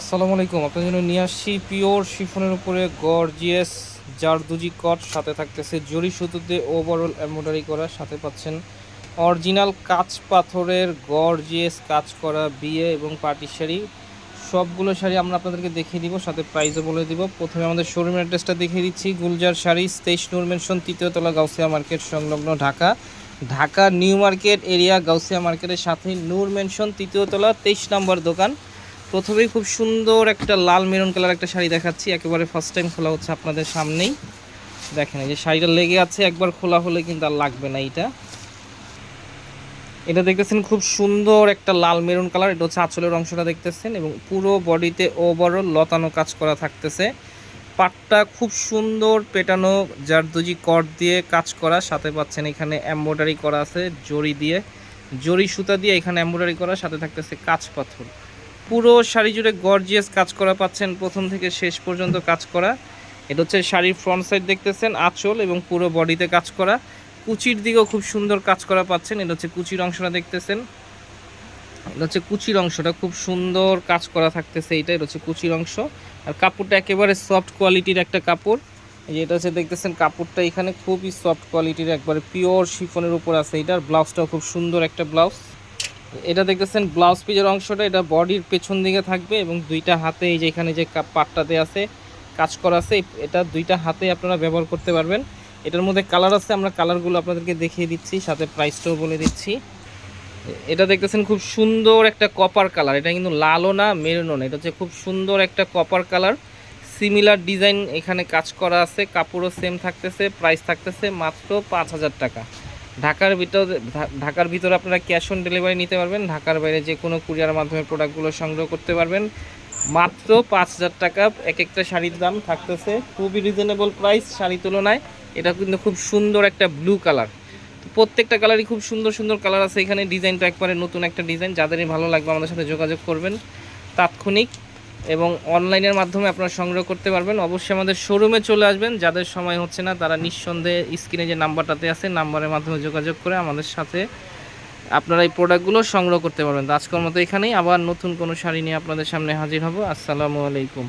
আসসালামু আলাইকুম, আপনার জন্য নিয়ে আসছি পিওর শিফনের উপরে গর্জিয়াস জারদুজি কট, সাথে থাকতেছে জরি সুতোতে ওভারঅল এমব্রয়ডারি করা, সাথে পাচ্ছেন অরিজিনাল কাঁচ পাথরের গর্জিয়াস কাজ করা বিয়ে এবং পার্টি শাড়ি। সবগুলো শাড়ি আমরা আপনাদেরকে দেখিয়ে দিব, সাথে প্রাইসও বলে দিব। প্রথমে আমাদের শোরুম অ্যাড্রেসটা দেখিয়ে দিচ্ছি, গুলজার শাড়ি, তেইশ নূর মেনশন তৃতীয়তলা গাউসিয়া মার্কেট সংলগ্ন Dhaka. Dhaka new market area Gausia মার্কেটের সাথে নূর মেনশন তৃতীয়তলা তেইশ নম্বর দোকান। প্রথমেই খুব সুন্দর একটা লাল মেরুন কালার একটা শাড়ি দেখাচ্ছি। একেবারে ফার্স্ট টাইম খোলা হচ্ছে আপনাদের সামনেই। দেখেন, এই যে শাড়িটা লেগে আছে, একবার খোলা হলে কিন্তু আর লাগবে না এটা এটা দেখতেছেন খুব সুন্দর একটা লাল মেরুন কালার, এটা হচ্ছে আঁচলের অংশটা দেখতেছেন এবং পুরো বডিতে ওভারঅল লতানো কাজ করা থাকতেছে। পাটটা খুব সুন্দর পেটানো জারদুজি কট দিয়ে কাজ করা, সাথে পাচ্ছেন এখানে এমব্রয়ডারি করা আছে, জড়ি দিয়ে। জড়ি সুতা দিয়ে এখানে এমব্রয়ডারি করা, সাথে থাকতেছে কাঁচ পাথর। পুরো শাড়ি জুড়ে গর্জিয়াস কাজ করা পাচ্ছেন, প্রথম থেকে শেষ পর্যন্ত কাজ করা। এটা হচ্ছে শাড়ির ফ্রন্ট সাইড দেখতেছেন, আঁচল এবং পুরো বডিতে কাজ করা। কুচির দিকেও খুব সুন্দর কাজ করা পাচ্ছেন, এটা হচ্ছে কুচির অংশটা দেখতেছেন। এটা হচ্ছে কুচির অংশটা, খুব সুন্দর কাজ করা থাকতেছে এটা এটা হচ্ছে কুচির অংশ। আর কাপড়টা একেবারে সফট কোয়ালিটির একটা কাপড়। এটা হচ্ছে দেখতেছেন, কাপড়টা এখানে খুবই সফট কোয়ালিটির একবারে পিওর শিফনের উপর আছে এটার ব্লাউজটাও খুব সুন্দর একটা ব্লাউজ এটা দেখতেছেন ব্লাউজ পিজের অংশটা, এটা বডির পেছন দিকে থাকবে এবং দুইটা হাতে এই যে এখানে যে পাটটাতে আছে, কাজ করা আছে, এটা দুইটা হাতে আপনারা ব্যবহার করতে পারবেন। এটার মধ্যে কালার আছে, আমরা কালারগুলো আপনাদেরকে দেখিয়ে দিচ্ছি, সাথে প্রাইসটাও বলে দিচ্ছি। এটা দেখতেছেন, খুব সুন্দর একটা কপার কালার এটা কিন্তু লালও না, মেরুনও না, এটা হচ্ছে খুব সুন্দর একটা কপার কালার সিমিলার ডিজাইন এখানে কাজ করা আছে, কাপড়ও সেম থাকতেছে প্রাইস থাকতেছে মাত্র পাঁচ হাজার টাকা। ঢাকার ভিতর ঢাকার ভিতরে আপনারা ক্যাশ অন ডেলিভারি নিতে পারবেন, ঢাকার বাইরে যে কোনো কুরিয়ার মাধ্যমে প্রোডাক্টগুলো সংগ্রহ করতে পারবেন। মাত্র পাঁচ হাজার টাকা এক একটা শাড়ির দাম থাকতেছে, খুবই রিজনেবল প্রাইস শাড়ি তুলনায়। এটা কিন্তু খুব সুন্দর একটা ব্লু কালার প্রত্যেকটা কালারই খুব সুন্দর সুন্দর কালার আছে। এখানে ডিজাইনটা একবারে নতুন একটা ডিজাইন। যাদেরই ভালো লাগবে আমাদের সাথে যোগাযোগ করবেন। তাৎক্ষণিক এবং অনলাইনের মাধ্যমে আপনারা সংগ্রহ করতে পারবেন। অবশ্যই আমাদের শোরুমে চলে আসবেন। যাদের সময় হচ্ছে না, তারা নিঃসন্দেহে স্ক্রিনে যে নাম্বারটাতে আছে, নাম্বারের মাধ্যমে যোগাযোগ করে আমাদের সাথে আপনারা এই প্রোডাক্টগুলো সংগ্রহ করতে পারবেন। আজকের মতো এখানেই। আবার নতুন কোনো শাড়ি নিয়ে আপনাদের সামনে হাজির হব। আসসালামু আলাইকুম।